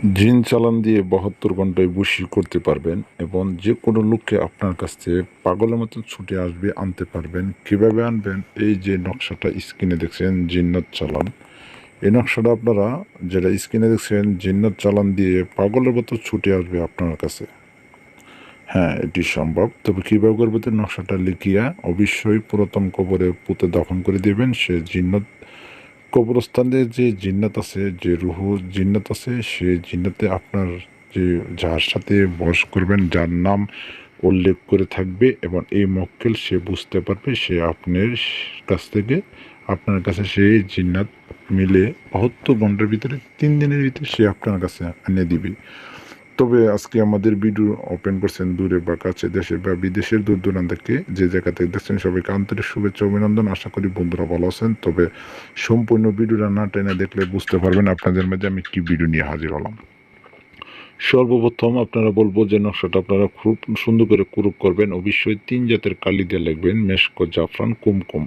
জিন চালান দিয়ে বাহাত্তর ঘন্টায় বসি করতে পারবেন এবং যে কোনো লোককে আপনার কাছ থেকে পাগলের মতো ছুটে আসবে, আনতে পারবেন। কীভাবে আনবেন? এই যে নকশাটা স্ক্রিনে দেখছেন, জিন্নত চালান। এই নকশাটা আপনারা যেটা স্ক্রিনে দেখছেন, জিন্নত চালান দিয়ে পাগলের মতো ছুটে আসবে আপনার কাছে। হ্যাঁ এটি সম্ভব। তবে কীভাবে করবে তো নকশাটা লিখিয়া অবশ্যই পুরাতন কবরে পুঁতে দফন করে দেবেন। সে জিন্নত কবরস্থানে যে জিন্নাত আছে, যে রুহু জিন্নাত আছে, সে জিন্নাতে আপনার যে যার সাথে বস করবেন, যার নাম উল্লেখ করে থাকবে এবং এই মক্কেল সে বুঝতে পারবে, সে আপনার কাছ থেকে, আপনার কাছে সেই জিন্নাত মিলে বাহাত্তর ঘণ্টার ভিতরে তিন দিনের ভিতরে সে আপনার কাছে এনে দিবে। তবে আজকে আমাদের ভিডিও ওপেন করছেন দূরে বা কাছে দেশে বা বিদেশের দূর দূরান্ত থেকে যে জায়গা থেকে দেখছেন সবাইকে আন্তরিক শুভেচ্ছা অভিনন্দন। আশা করি বন্ধুরা ভালো আছেন, তবে সম্পূর্ণ ভিডিওটা না টেনে দেখলে বুঝতে পারবেন আপনাদের মাঝে আমি কি ভিডিও নিয়ে হাজির হলাম। সর্বপ্রথম আপনারা বলব যে নকশাটা আপনারা খুব সুন্দর করে কুরুপ করবেন অবশ্যই তিন জাতের কালি দিয়ে লিখবেন, মেশকো, জাফরান, কুমকুম।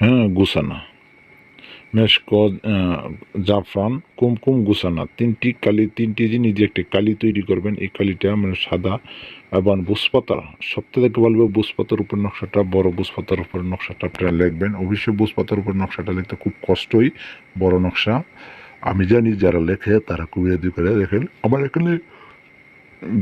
হ্যাঁ গুসানা মেশকো জাফরান, কুমকুম গুসানা তিনটি কালি, তিনটি জিনিস দিয়ে একটি কালি তৈরি করবেন, এই কালিটা মানে সাদা এবং বুসপাতা সবথেকে থেকে বলব বুসপাতার উপর নকশাটা, বড় বুসপাতার উপর নকশাটা আপনারা লিখবেন। অবশ্যই বুসপাতার উপর নকশাটা লিখতে খুব কষ্টই, বড় নকশা। আমি জানি যারা লেখে তারা খুব রেডি করে লেখেন আমার এখানে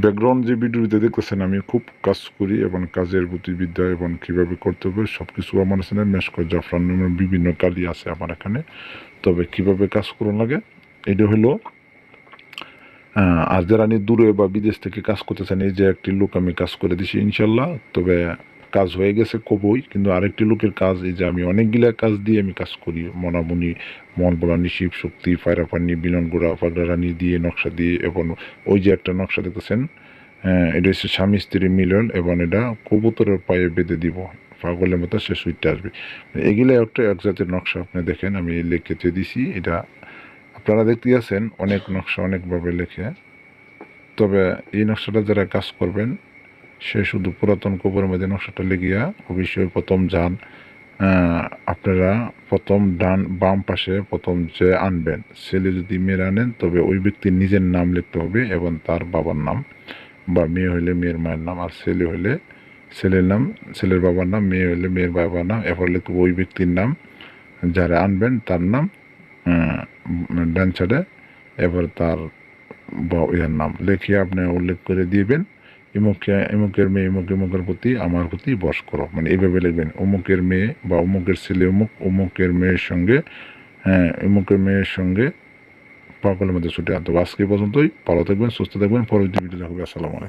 ব্যাকগ্রাউন্ড যে ভিডিওতে দেখতেছেন, আমি খুব কাজ করি এবং কাজের গতিবিদ্যা এবং কীভাবে করতে হবে সব কিছু আমার এখানে মেশকর জাফরান বিভিন্ন কালি আছে আমার এখানে। তবে কীভাবে কাজ করুন লাগে, এটা হলো আর যারা দূরে বা বিদেশ থেকে কাজ করতেছেন, এই যে একটি লোক আমি কাজ করে দিছি ইনশাল্লাহ, তবে কাজ হয়ে গেছে কবই কিন্তু আরেকটি লোকের কাজ এই যে আমি অনেকগুলা কাজ দিয়ে আমি কাজ করি। মনামুনি মন বলানি শিব শক্তি ফায়রাপানি বিলন গোড়া পাগড়ানি দিয়ে নকশা দিয়ে এবং ওই যে একটা নকশা দেখতেছেন হ্যাঁ, এটা হচ্ছে স্বামী স্ত্রী মিলন এবং এটা কবুতরের পায়ে বেঁধে দিব পাগলের মতো সে সুইটটা আসবে। এগুলো একটা এক জাতের নকশা আপনি দেখেন আমি লিখেতে দিছি এটা আপনারা দেখতে আছেন অনেক নকশা অনেকভাবে লেখে। তবে এই নকশাটা যারা কাজ করবেন সে শুধু পুরাতন কবরের মধ্যে নকশাটা লেগিয়া অবশ্যই প্রথম যান আপনারা প্রথম ডান বাম পাশে প্রথম যে আনবেন, ছেলে যদি মেয়ের আনেন তবে ওই ব্যক্তির নিজের নাম লিখতে হবে এবং তার বাবার নাম বা মেয়ে হইলে মেয়ের মায়ের নাম আর ছেলে হইলে ছেলের নাম, ছেলের বাবার নাম, মেয়ে হইলে মেয়ের বাবার নাম, এরপর লিখতে ওই ব্যক্তির নাম, যারা আনবেন তার নাম ডান সাইডে এবার তার বা- ইয়ার নাম লিখিয়ে আপনি উল্লেখ করে দিবেন। ইমুকে ইমুকের মেয়ে, ইমুক, ইমুকের প্রতি আমার প্রতি বস করো। মানে এইভাবে লিখবেন অমুকের মেয়ে বা অমুকের ছেলে অমুক অমুকের মেয়ের সঙ্গে হ্যাঁ ইমুকের মেয়ের সঙ্গে পাগলের মধ্যে ছুটে আনতে আজকে পর্যন্তই, ভালো থাকবেন, সুস্থ থাকবেন পরবর্তী ভিডিও দেখবেন আসসালামু আলাইকুম।